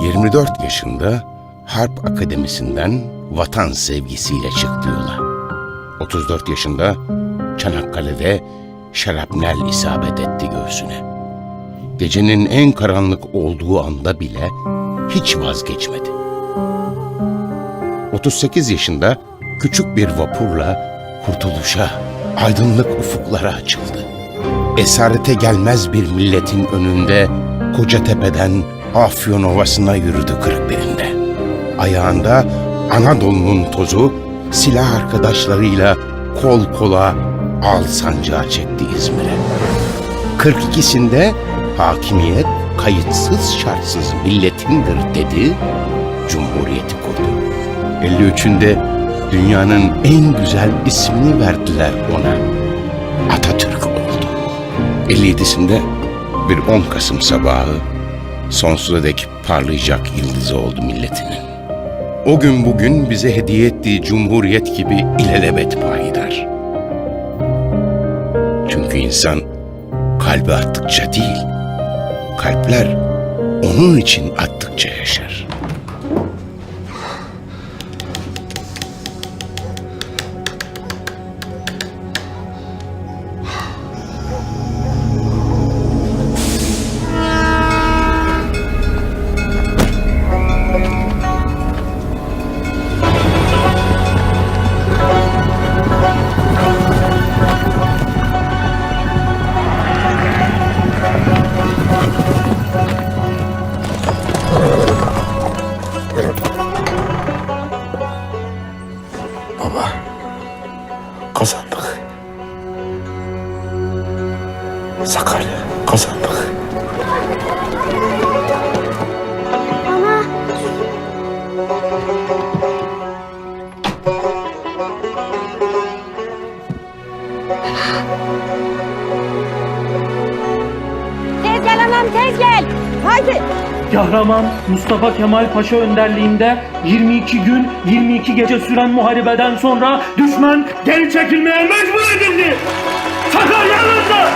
24 yaşında Harp Akademisi'nden vatan sevgisiyle çıktı yola. 34 yaşında Çanakkale'de şarapnel isabet etti göğsüne. Gecenin en karanlık olduğu anda bile hiç vazgeçmedi. 38 yaşında küçük bir vapurla kurtuluşa, aydınlık ufuklara açıldı. Esarete gelmez bir milletin önünde Kocatepe'den Afyon Ovası'na yürüdü belinde. Ayağında Anadolu'nun tozu silah arkadaşlarıyla kol kola al sancağı çekti İzmir'e. 42'sinde hakimiyet kayıtsız şartsız milletindir dedi, cumhuriyeti kurdu. 53'ünde dünyanın en güzel ismini verdiler ona. Atatürk oldu. 57'sinde bir 10 Kasım sabahı sonsuza dek parlayacak yıldızı oldu milletinin. O gün bugün bize hediye ettiği cumhuriyet gibi ilelebet payidar. Çünkü insan kalbi attıkça değil, kalpler onun için attıkça yaşar. Kahraman Mustafa Kemal Paşa önderliğinde 22 gün 22 gece süren muharebeden sonra düşman geri çekilmeye mecbur edildi. Sakarya alındı.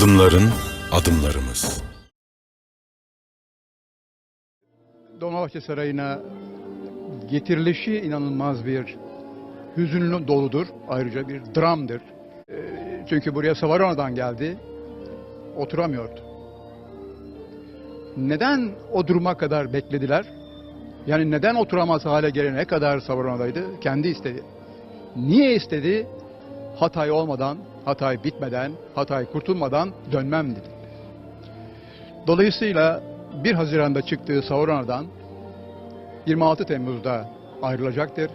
Adımların adımlarımız. Dolmabahçe Sarayı'na getirilişi inanılmaz bir hüzünlü doludur. Ayrıca bir dramdır. Ee, Çünkü buraya Savarona'dan geldi. Oturamıyordu. Neden o duruma kadar beklediler? Yani neden oturamaz hale gelene kadar Savarona'daydı? Kendi istedi. Niye istedi? Hatay olmadan, Hatay bitmeden, Hatay kurtulmadan dönmem dedi. Dolayısıyla 1 Haziran'da çıktığı Saurona'dan 26 Temmuz'da ayrılacaktır.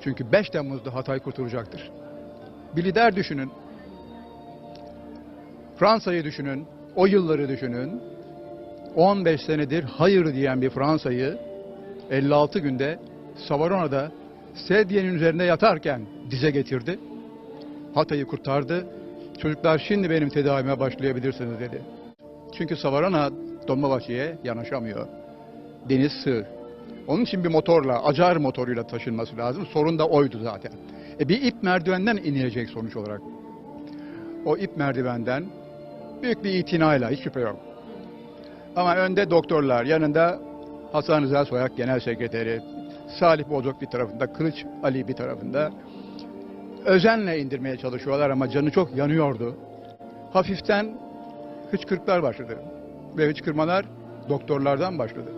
Çünkü 5 Temmuz'da Hatay kurtulacaktır. Bir lider düşünün. Fransa'yı düşünün. O yılları düşünün. 15 senedir hayır diyen bir Fransa'yı 56 günde Savarona'da sedyenin üzerine yatarken dize getirdi. Hatay'ı kurtardı. Çocuklar şimdi benim tedavime başlayabilirsiniz dedi. Çünkü Savarana Dolmabahçe'ye yanaşamıyor. Deniz sığ. Onun için bir motorla, acar motoruyla taşınması lazım. Sorun da oydu zaten. E bir ip merdivenden inilecek sonuç olarak. O ip merdivenden büyük bir itinayla hiç şüphe yok. Ama önde doktorlar, yanında Hasan Rıza Soyak Genel Sekreteri, Salih Bozok bir tarafında, Kılıç Ali bir tarafında özenle indirmeye çalışıyorlar ama canı çok yanıyordu. Hafiften hıçkırıklar başladı. Ve hıçkırmalar doktorlardan başladı.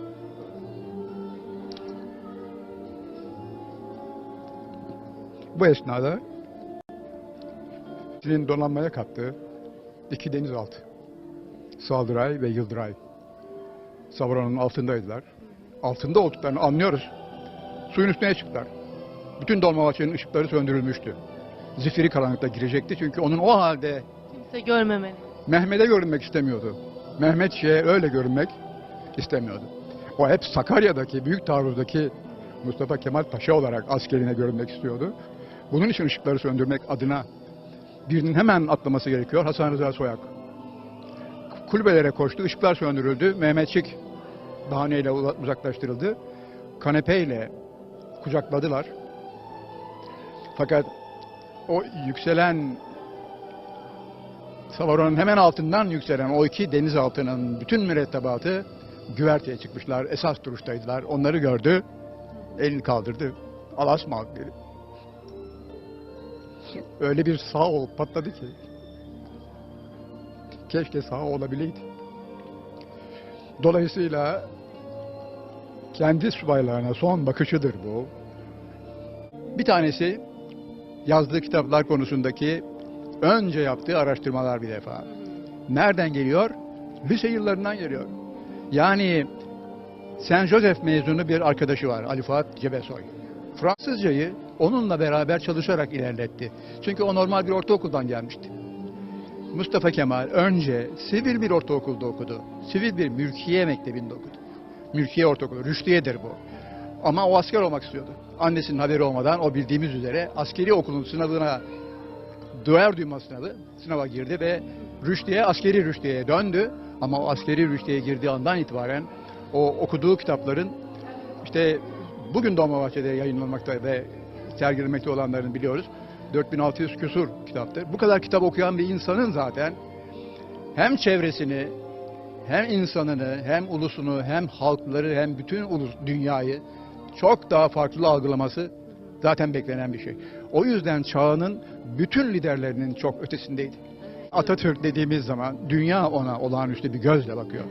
Bu esnada Çin'in donanmaya kattığı iki denizaltı, Saldıray ve Yıldıray, Savaron'un altındaydılar. Altında olduklarını anlıyoruz. Suyun üstüne çıktılar. Bütün Dolmabahçe'nin ışıkları söndürülmüştü. Zifiri karanlıkta girecekti çünkü onun o halde Kimse görmemeli. Mehmet'e görünmek istemiyordu. Mehmet şeye öyle görünmek istemiyordu. O hep Sakarya'daki, Büyük Taarruz'daki Mustafa Kemal Paşa olarak askerine görünmek istiyordu. Bunun için ışıkları söndürmek adına birinin hemen atlaması gerekiyor. Hasan Rıza Soyak. Kulübelere koştu, ışıklar söndürüldü. Mehmetçik bahaneyle uza- uzaklaştırıldı. Kanepeyle kucakladılar. Fakat o yükselen Savaron'un hemen altından yükselen o iki denizaltının bütün mürettebatı güverteye çıkmışlar. Esas duruştaydılar. Onları gördü. Elini kaldırdı. Alas mı aldı dedi. Öyle bir sağ olup patladı ki. Keşke sağ olabileydi. Dolayısıyla kendi subaylarına son bakışıdır bu. Bir tanesi yazdığı kitaplar konusundaki önce yaptığı araştırmalar bir defa. Nereden geliyor? Lise yıllarından geliyor. Yani Saint Joseph mezunu bir arkadaşı var Ali Fuat Cebesoy. Fransızcayı onunla beraber çalışarak ilerletti. Çünkü o normal bir ortaokuldan gelmişti. Mustafa Kemal önce sivil bir ortaokulda okudu. Sivil bir mülkiye mektebinde okudu. Mülkiye ortaokulu, rüştiyedir bu. Ama o asker olmak istiyordu. Annesinin haberi olmadan o bildiğimiz üzere askeri okulun sınavına duyar duymaz sınavı sınava girdi ve rüştiye askeri rüştiyeye döndü. Ama o askeri rüştiyeye girdiği andan itibaren o okuduğu kitapların işte bugün Dolmabahçe'de yayınlanmakta ve sergilenmekte olanlarını biliyoruz. 4600 küsur kitaptır. Bu kadar kitap okuyan bir insanın zaten hem çevresini hem insanını hem ulusunu hem halkları hem bütün ulus dünyayı çok daha farklı algılaması zaten beklenen bir şey. O yüzden çağının bütün liderlerinin çok ötesindeydi. Atatürk dediğimiz zaman dünya ona olağanüstü bir gözle bakıyor.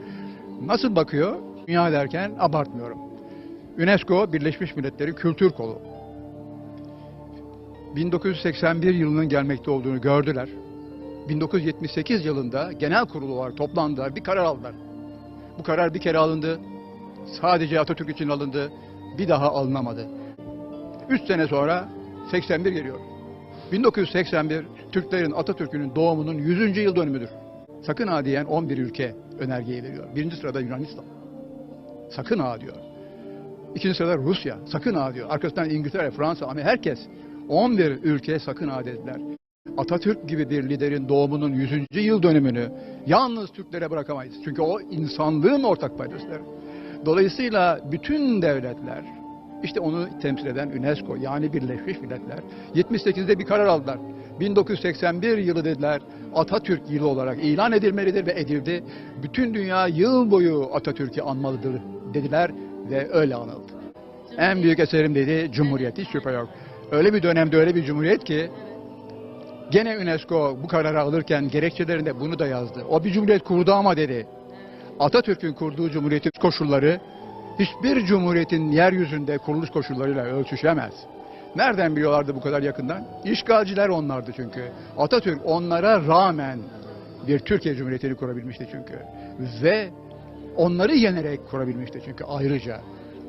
Nasıl bakıyor? Dünya derken abartmıyorum. UNESCO Birleşmiş Milletleri Kültür Kolu. 1981 yılının gelmekte olduğunu gördüler. 1978 yılında genel kurulu olarak toplandılar, bir karar aldılar. Bu karar bir kere alındı, sadece Atatürk için alındı, bir daha alınamadı. 3 sene sonra 81 geliyor. 1981 Türklerin Atatürk'ün doğumunun 100. yıl dönümüdür. Sakın ha diyen 11 ülke önergeyi veriyor. Birinci sırada Yunanistan. Sakın ha diyor. İkinci sırada Rusya. Sakın ha diyor. Arkasından İngiltere, Fransa, Amerika herkes. 11 ülke sakın ha dediler. Atatürk gibi bir liderin doğumunun 100. yıl dönümünü yalnız Türklere bırakamayız. Çünkü o insanlığın ortak paydasıdır. Dolayısıyla bütün devletler, işte onu temsil eden UNESCO yani Birleşmiş Milletler 78'de bir karar aldılar. 1981 yılı dediler Atatürk yılı olarak ilan edilmelidir ve edildi. Bütün dünya yıl boyu Atatürk'ü anmalıdır dediler ve öyle anıldı. En büyük eserim dedi Cumhuriyet hiç şüphe yok. Öyle bir dönemde öyle bir cumhuriyet ki gene UNESCO bu kararı alırken gerekçelerinde bunu da yazdı. O bir cumhuriyet kurdu ama dedi. Atatürk'ün kurduğu cumhuriyetin koşulları hiçbir cumhuriyetin yeryüzünde kuruluş koşullarıyla ölçüşemez. Nereden biliyorlardı bu kadar yakından? İşgalciler onlardı çünkü. Atatürk onlara rağmen bir Türkiye Cumhuriyeti'ni kurabilmişti çünkü. Ve onları yenerek kurabilmişti çünkü ayrıca.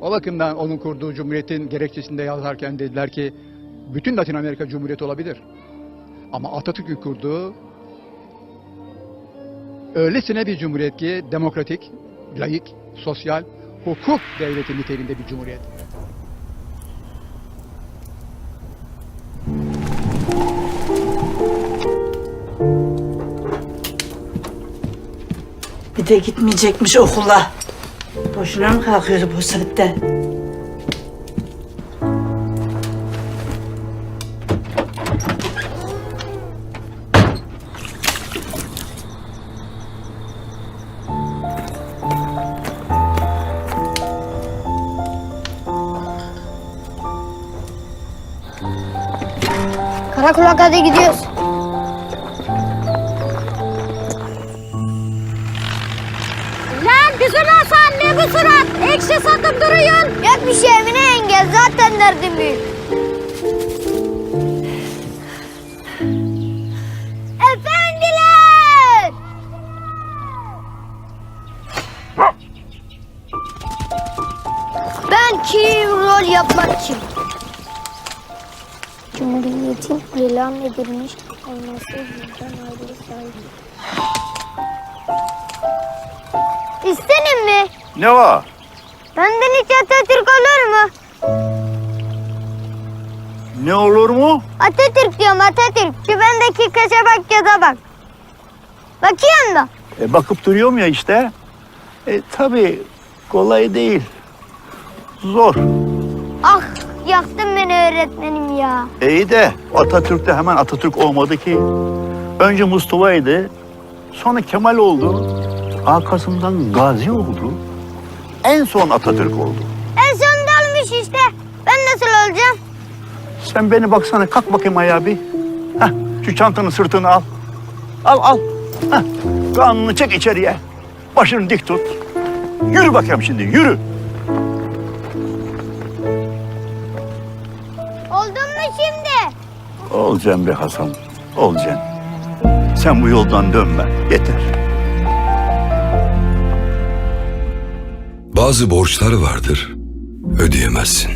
O bakımdan onun kurduğu cumhuriyetin gerekçesinde yazarken dediler ki bütün Latin Amerika Cumhuriyeti olabilir. Ama Atatürk'ün kurduğu öylesine bir cumhuriyet ki demokratik, layık, sosyal, hukuk devleti niteliğinde bir cumhuriyet. Bir de gitmeyecekmiş okula. Boşuna mı kalkıyordu bu saatte? Karakola kadar gidiyoruz. Lan bizim Hasan ne bu surat? Ekşi satıp duruyorsun. Yok bir şey Emine yenge zaten derdim büyük. İlan edilmiş olması bizden ayrı saygı. İstenim mi? Ne var? Benden hiç Atatürk olur mu? Ne olur mu? Atatürk diyorum Atatürk. Şu bendeki kaşa bak göze bak. Bakıyorsun da. E, bakıp duruyorum ya işte. E, tabii kolay değil. Zor. Ah beni öğretmenim ya. İyi de Atatürk de hemen Atatürk olmadı ki. Önce Mustafa'ydı. Sonra Kemal oldu. Arkasından Gazi oldu. En son Atatürk oldu. En sonunda olmuş işte. Ben nasıl olacağım? Sen beni baksana kalk bakayım ayağa bir. Heh, şu çantanın sırtını al. Al al. Heh, kanını çek içeriye. Başını dik tut. Yürü bakayım şimdi yürü. Mu şimdi? Olacaksın be Hasan. Olacaksın. Sen bu yoldan dönme. Yeter. Bazı borçlar vardır, ödeyemezsin.